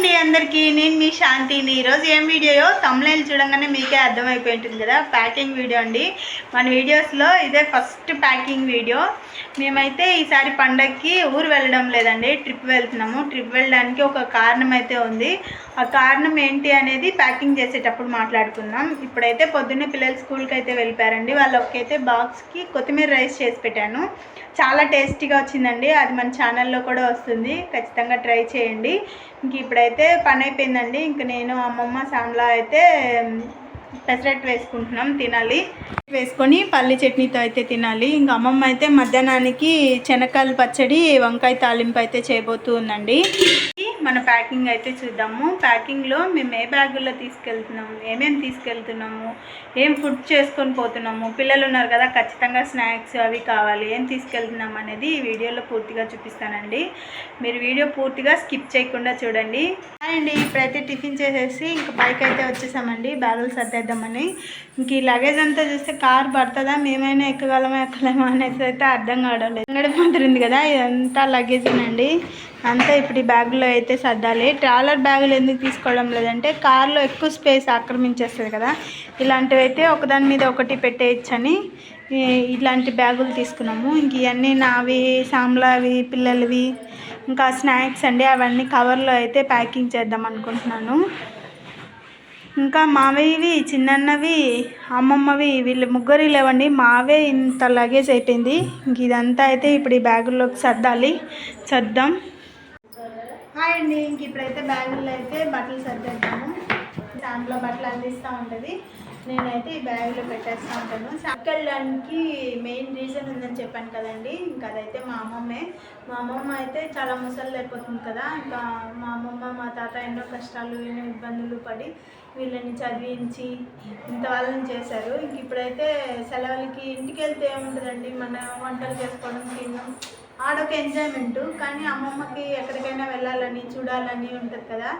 అండి అందరికీ నేను మీ శాంతిని. ఈరోజు ఏం వీడియో తమ్లైల్ చూడంగానే మీకే అర్థమైపోయి ఉంటుంది కదా ప్యాకింగ్ వీడియో అండి. మన వీడియోస్లో ఇదే ఫస్ట్ ప్యాకింగ్ వీడియో మేమైతే ఈసారి పండగకి ఊరు వెళ్ళడం లేదండి ట్రిప్ వెళ్తున్నాము. ట్రిప్ వెళ్ళడానికి ఒక కారణం అయితే ఉంది. ఆ కారణం ఏంటి అనేది ప్యాకింగ్ చేసేటప్పుడు మాట్లాడుకుందాం. ఇప్పుడైతే పొద్దున్నే పిల్లలు స్కూల్కి అయితే వెళ్ళిపోయారండి. వాళ్ళకైతే బాక్స్కి కొత్తిమీర రైస్ చేసి పెట్టాను. చాలా టేస్టీగా వచ్చిందండి. అది మన ఛానల్లో కూడా వస్తుంది. ఖచ్చితంగా ట్రై చేయండి. ఇంక ఇప్పుడైతే పని అయిపోయిందండి ఇంక నేను అమ్మమ్మ శామ్లా అయితే పెసరట్టు వేసుకుంటున్నాం తినాలి. వేసుకొని పల్లి చట్నీతో అయితే తినాలి. ఇంకా అమ్మమ్మ అయితే మధ్యాహ్నానికి శనక్కాయలు పచ్చడి వంకాయ తాలింపు అయితే చేయబోతూ ఉందండి. మన ప్యాకింగ్ అయితే చూద్దాము. ప్యాకింగ్లో మేము ఏ బ్యాగుల్లో తీసుకెళ్తున్నాము ఏమేమి తీసుకెళ్తున్నాము ఏం ఫుడ్ చేసుకొని పోతున్నాము పిల్లలు ఉన్నారు కదా ఖచ్చితంగా స్నాక్స్ అవి కావాలి ఏం తీసుకెళ్తున్నాం అనేది ఈ వీడియోలో పూర్తిగా చూపిస్తానండి. మీరు వీడియో పూర్తిగా స్కిప్ చేయకుండా చూడండి. అండి ఇప్పుడైతే టిఫిన్ చేసేసి ఇంకా బైక్ అయితే వచ్చేసామండి బ్యాగులు సర్దేద్దామని. ఇంక ఈ లగేజ్ అంతా చూస్తే కార్ పడుతుందా మేమైనా ఎక్కగలమా ఎక్కలేమా అనేసి అయితే అర్థం కావడం లేదు. అంగడి మాత్రం ఉంది కదా ఇదంతా లగేజేనండి అంతా ఇప్పుడు ఈ బ్యాగులో అయితే సర్దాలి. ట్రావెలర్ బ్యాగులు ఎందుకు తీసుకోవడం లేదంటే కార్లో ఎక్కువ స్పేస్ ఆక్రమించేస్తుంది కదా. ఇలాంటివి అయితే ఒకదాని మీద ఒకటి పెట్టేయచ్చని ఇలాంటి బ్యాగులు తీసుకున్నాము. ఇంక ఇవన్నీ నావి సాంబ్లావి పిల్లలవి ఇంకా స్నాక్స్ అండి అవన్నీ కవర్లో అయితే ప్యాకింగ్ చేద్దాం అనుకుంటున్నాను. ఇంకా మావేవి చిన్నన్నవి అమ్మమ్మవి వీళ్ళు ముగ్గురు లేవండి. మావే ఇంత లగేజ్ అయిపోయింది. ఇంక ఇదంతా అయితే ఇప్పుడు ఈ బ్యాగుల్లోకి సర్దాలి. సర్దాం. హాయ్ అండి ఇంక ఇప్పుడైతే బ్యాగుల్లో అయితే బట్టలు సర్దేద్దాము. దాంట్లో బట్టలు అందిస్తూ ఉంటుంది. నేనైతే ఈ బ్యాగులో పెట్టేస్తూ ఉంటాను. వెళ్ళడానికి మెయిన్ రీజన్ ఉందని చెప్పాను కదండి ఇంకా అదైతే మా అమ్మమ్మే. మా అమ్మమ్మ అయితే చాలా ముసలి అయిపోతుంది కదా ఇంకా మా అమ్మమ్మ మా తాత ఎన్నో కష్టాలు ఎన్నో ఇబ్బందులు పడి వీళ్ళని చదివించి ఇంత వాళ్ళని చేశారు. ఇంక ఇప్పుడైతే సెలవులకి ఇంటికి వెళ్తే ఏముంటుందండి? మన వంటలు చేసుకోవడం తినడం ఆడొక ఎంజాయ్మెంట్ కానీ అమ్మమ్మకి ఎక్కడికైనా వెళ్ళాలని చూడాలని ఉంటుంది కదా.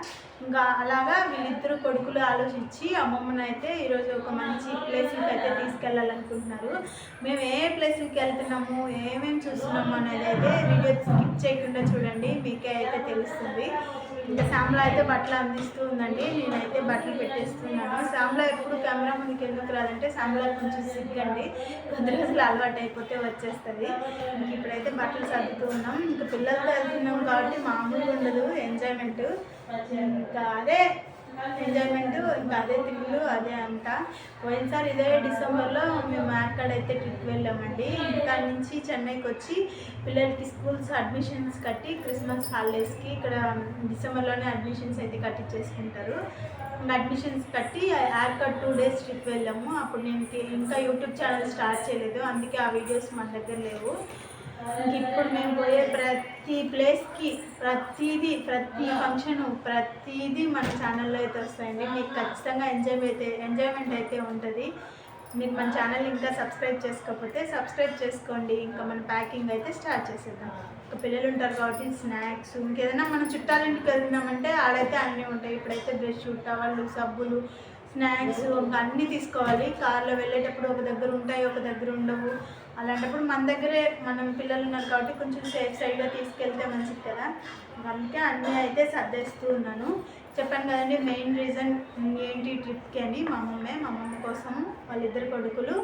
ఇంకా అలాగా వీళ్ళిద్దరు కొడుకులు ఆలోచించి అమ్మమ్మని అయితే ఈరోజు ఒక మంచి ప్లేస్కి అయితే తీసుకెళ్ళాలనుకుంటున్నారు. మేము ఏ ప్లేస్కి వెళ్తున్నాము ఏమేమి చూస్తున్నాము అనేది అయితే వీడియో స్కిప్ చేయకుండా చూడండి. మీకే అయితే తెలుస్తుంది. ఇంకా శ్యామ్లా అయితే బట్టలు అందిస్తూ ఉందండి. నేనైతే బట్టలు పెట్టేస్తున్నాను. శ్యామ్లా ఎప్పుడు కెమెరా ముందుకు ఎందుకు రాదంటే శ్యామ్లా కొంచెం సిగ్గండి. కొద్ది రోజులు అలవాటు అయిపోతే వచ్చేస్తుంది. ఇంక ఇప్పుడైతే బట్టలు సర్దుతూ ఉన్నాం. ఇంకా పిల్లలతో వెళ్తున్నాం కాబట్టి మామూలుగా ఉండదు. ఎంజాయ్మెంట్ ఇంకా అదే ఎంజాయ్మెంట్ ఇంకా అదే తిరుగులు అదే అంతా. పోయినసారి ఇదే డిసెంబర్లో మేము అక్కడైతే ట్రిప్ వెళ్ళామండి. ఇక్కడ నుంచి చెన్నైకి వచ్చి పిల్లలకి స్కూల్స్ అడ్మిషన్స్ కట్టి క్రిస్మస్ హాలిడేస్కి ఇక్కడ డిసెంబర్లోనే అడ్మిషన్స్ అయితే కట్టించేసుకుంటారు అడ్మిషన్స్ కట్టి యార్కట్ టూ డేస్ ట్రిప్ వెళ్ళాము. అప్పుడు నేను ఇంకా యూట్యూబ్ ఛానల్ స్టార్ట్ చేయలేదు. అందుకే ఆ వీడియోస్ మన దగ్గర లేవు. ఇప్పుడు మేము పోయే ప్రతి ప్లేస్కి ప్రతిదీ ప్రతి ఫంక్షన్ ప్రతిదీ మన ఛానల్లో అయితే వస్తాయండి. మీకు ఖచ్చితంగా ఎంజాయ్ అయితే ఎంజాయ్మెంట్ అయితే ఉంటుంది. మీరు మన ఛానల్ ఇంకా సబ్స్క్రైబ్ చేసుకోకపోతే సబ్స్క్రైబ్ చేసుకోండి. ఇంకా మన ప్యాకింగ్ అయితే స్టార్ట్ చేసేద్దాం. ఇంకా పిల్లలు ఉంటారు కాబట్టి స్నాక్స్ ఇంకేదైనా మనం చుట్టాలింటికి వెళ్తున్నామంటే ఆడైతే అన్నీ ఉంటాయి. ఇప్పుడైతే బ్రష్ టవళ్ళు సబ్బులు స్నాక్స్ అన్నీ తీసుకోవాలి. కార్లో వెళ్ళేటప్పుడు ఒక దగ్గర ఉంటాయి ఒక దగ్గర ఉండవు. అలాంటప్పుడు మన దగ్గరే మనం పిల్లలు ఉన్నారు కాబట్టి కొంచెం సేఫ్ సైడ్గా తీసుకెళ్తే మంచిది కదా. అందుకే అన్నీ అయితే సర్దేస్తూ ఉన్నాను. చెప్పాను కదండి మెయిన్ రీజన్ ఏంటి ట్రిప్కి అని? మా మమ్మే మా అమ్మమ్మ కోసం వాళ్ళిద్దరు కొడుకులు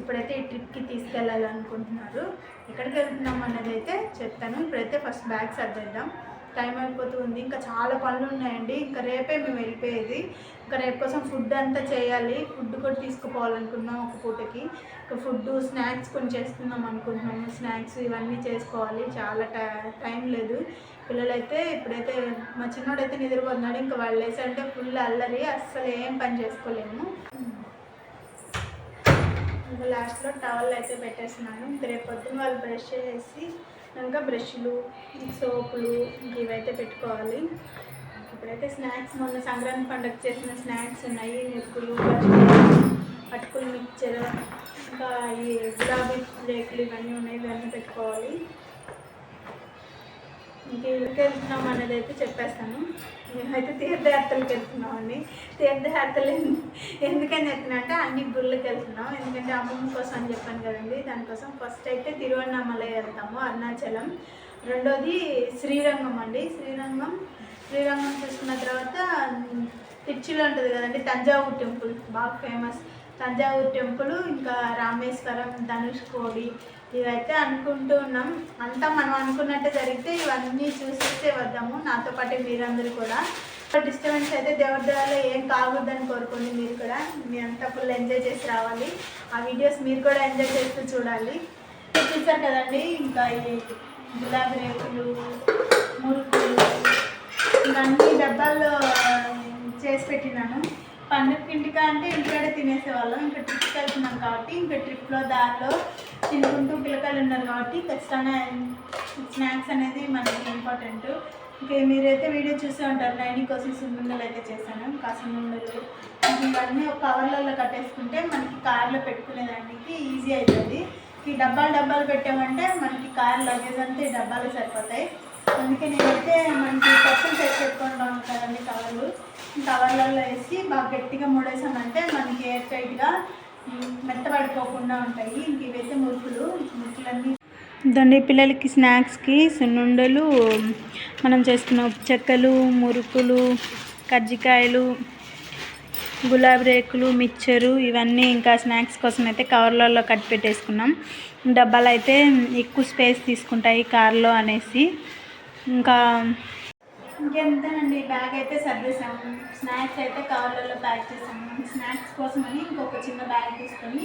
ఇప్పుడైతే ఈ ట్రిప్కి తీసుకెళ్ళాలనుకుంటున్నారు ఎక్కడికి వెళ్తున్నాం అన్నది అయితే చెప్తాను. ఇప్పుడైతే ఫస్ట్ బ్యాగ్ సర్దేద్దాం. టైం అయిపోతుంది ఇంకా చాలా పనులు ఉన్నాయండి. ఇంకా రేపే మేము వెళ్ళిపోయేది. ఇంకా రేపు కోసం ఫుడ్ అంతా చేయాలి. ఫుడ్ కూడా తీసుకుపోవాలనుకున్నాం ఒక పూటకి. ఇంకా ఫుడ్ స్నాక్స్ కొన్ని చేసుకుందాం అనుకుంటున్నాము. స్నాక్స్ ఇవన్నీ చేసుకోవాలి. చాలా టై- టైం లేదు. పిల్లలైతే ఇప్పుడైతే మా చిన్నోడైతే నిద్రపోతున్నాడు. ఇంకా వాళ్ళు లేసంటే ఫుల్ అల్లరి. అస్సలు ఏం పని చేసుకోలేము. ఇంకా లాస్ట్లో టవల్ అయితే పెట్టేస్తున్నాను. ఇంకా రేపు పొద్దున్న వాళ్ళు బ్రష్ చేసి ఇంకా బ్రష్లు సోపులు ఇంక ఇవైతే పెట్టుకోవాలి. ఇప్పుడైతే స్నాక్స్ మొన్న సంక్రాంతి పండుగ చేసిన స్నాక్స్ ఉన్నాయి. ముక్కులు అటుకులు మిక్చర్ ఇంకా ఈ గులాబీ రేకులు ఇవన్నీ ఉన్నాయి. ఇవన్నీ పెట్టుకోవాలి. ఇంక వెళ్తున్నాం అనేది అయితే చెప్పేస్తాను. మేమైతే తీర్థయాత్రలకు వెళ్తున్నామండి. తీర్థయాత్రలు ఎందుకని చెప్తున్నా అంటే అన్ని గుళ్ళకి వెళ్తున్నాం. ఎందుకంటే అమ్మమ్మ కోసం అని చెప్పాను కదండి. దానికోసం ఫస్ట్ అయితే తిరువన్నామలై వెళ్తాము అరుణాచలం. రెండోది శ్రీరంగం అండి. శ్రీరంగం శ్రీరంగం చూసుకున్న తర్వాత తిరుచిలో ఉంటుంది కదండి తంజావూరు టెంపుల్. బాగా ఫేమస్. తంజావూరు టెంపుల్ ఇంకా రామేశ్వరం ధనుష్కోడి ఇవైతే అనుకుంటూ ఉన్నాం. అంతా మనం అనుకున్నట్టే జరిగితే ఇవన్నీ చూసేస్తే వద్దాము. నాతో పాటు మీరందరూ కూడా. డిస్టర్బెన్స్ అయితే దేవదాలో ఏం కాకూడదని కోరుకోండి మీరు కూడా. మీ అంతా ఫుల్ ఎంజాయ్ చేసి రావాలి. ఆ వీడియోస్ మీరు కూడా ఎంజాయ్ చేస్తూ చూడాలి. చూసారు కదండి ఇంకా ఈ గులాబీ రేకులు మురుకులు ఇవన్నీ డబ్బాల్లో చేసి పెట్టినాను. పండుగ ఇంటికా అంటే ఇంటికాడే తినేసేవాళ్ళం. ఇంకా ట్రిప్కి వెళ్తున్నాం కాబట్టి ఇంకా ట్రిప్లో దారిలో తినుకుంటూ పిల్లకాయలు ఉన్నారు కాబట్టి ఖచ్చితంగా స్నాక్స్ అనేది మనకి ఇంపార్టెంట్ ఇంకా మీరైతే వీడియో చూసే ఉంటారు. నైని కోసం సున్నుండలు అయితే చేశాను. ఇంకా సున్నుండలు ఇవన్నీ ఒక కవర్లలో కట్టేసుకుంటే మనకి కార్లో పెట్టుకునేదానికి ఈజీ అవుతుంది ఈ డబ్బాలు డబ్బాలు పెట్టామంటే మనకి కార్ లగేజ్ అంతా ఈ డబ్బాలు సరిపోతాయి. అందుకే నేనైతే మనకి పప్పులు తెచ్చి పెట్టుకొని కదండి కవర్లు. కవర్లలో వేసి బాగా గట్టిగా మూడేసానంటే మనకి ఎయిర్ టైట్గా మెత్తబడిపోకుండా ఉంటాయి. ఇంక ఇవైతే మురుకులు మురుకులన్నీ. దండి పిల్లలకి స్నాక్స్కి సున్నుండలు మనం చేసుకున్న చెక్కలు మురుకులు కజ్జికాయలు గులాబీ రేకులు మిక్చరు ఇవన్నీ ఇంకా స్నాక్స్ కోసం అయితే కవర్లలో కట్టి పెట్టేసుకున్నాం. డబ్బాలు అయితే ఎక్కువ స్పేస్ తీసుకుంటాయి కార్లో అనేసి. ఇంకా ఇంకెంతేనండి బ్యాగ్ అయితే సర్దేశాము. స్నాక్స్ అయితే కవర్లలో ప్యాక్ చేసాము స్నాక్స్ కోసం అని ఇంకొక చిన్న బ్యాగ్ తీసుకొని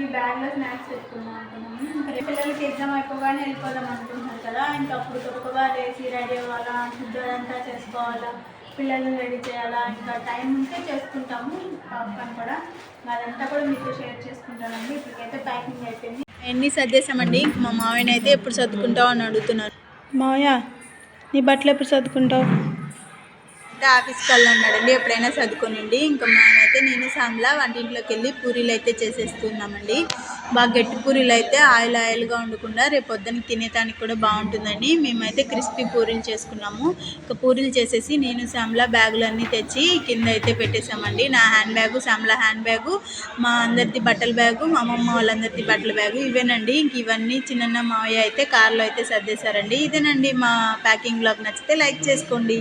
ఈ బ్యాగ్లో స్నాక్స్ పెట్టుకుందాం అనుకున్నాము. ఇంకా పిల్లలకి ఎగ్జామ్ అయిపోగానే వెళ్ళిపోదాం అనుకుంటున్నారు కదా. ఇంకా అప్పుడు త్వరగా లేచి రెడీ అవ్వాలా? ఫుడ్ అదంతా చేసుకోవాలా? పిల్లల్ని రెడీ చేయాలా? ఇంకా టైం ఉంటే చేసుకుంటాము. పాప్కార్న్ కూడా. అదంతా కూడా మీతో షేర్ చేసుకుంటానండి. ఇప్పటికైతే ప్యాకింగ్ అయిపోయింది. ఎన్ని సర్దేశామండి? మా మావయ్యని అయితే ఎప్పుడు సర్దుకుంటావు అని అడుగుతున్నారు. మావయ్య నీ బట్టలు ఎప్పుడు చదువుకుంటావు అంటే ఆఫీస్కి వెళ్ళన్నాడండి ఎప్పుడైనా చదువుకోనండి ఇంకా మేమైతే నేను సామ్లా వంటింట్లోకి వెళ్ళి పూరీలు అయితే చేసేస్తున్నామండి. బాగా గట్టి పూరీలు అయితే ఆయిల్ ఆయిల్గా ఉండకుండా రేపు పొద్దున్న తినేదానికి కూడా బాగుంటుందండి. మేమైతే క్రిస్పీ పూరీలు చేసుకున్నాము. ఇక పూరీలు చేసేసి నేను శ్యామ్లా బ్యాగులు అన్నీ తెచ్చి కింద అయితే పెట్టేశామండి. నా handbag Shyamla handbag మా అందరిది బట్టల బ్యాగు మా అమ్మమ్మ వాళ్ళందరిది బట్టల బ్యాగు ఇవేనండి. ఇంక ఇవన్నీ చిన్న మావయ్య అయితే కార్లో అయితే సర్దేశారండి. ఇదేనండి మా ప్యాకింగ్ బ్లాగ్. నచ్చితే లైక్ చేసుకోండి.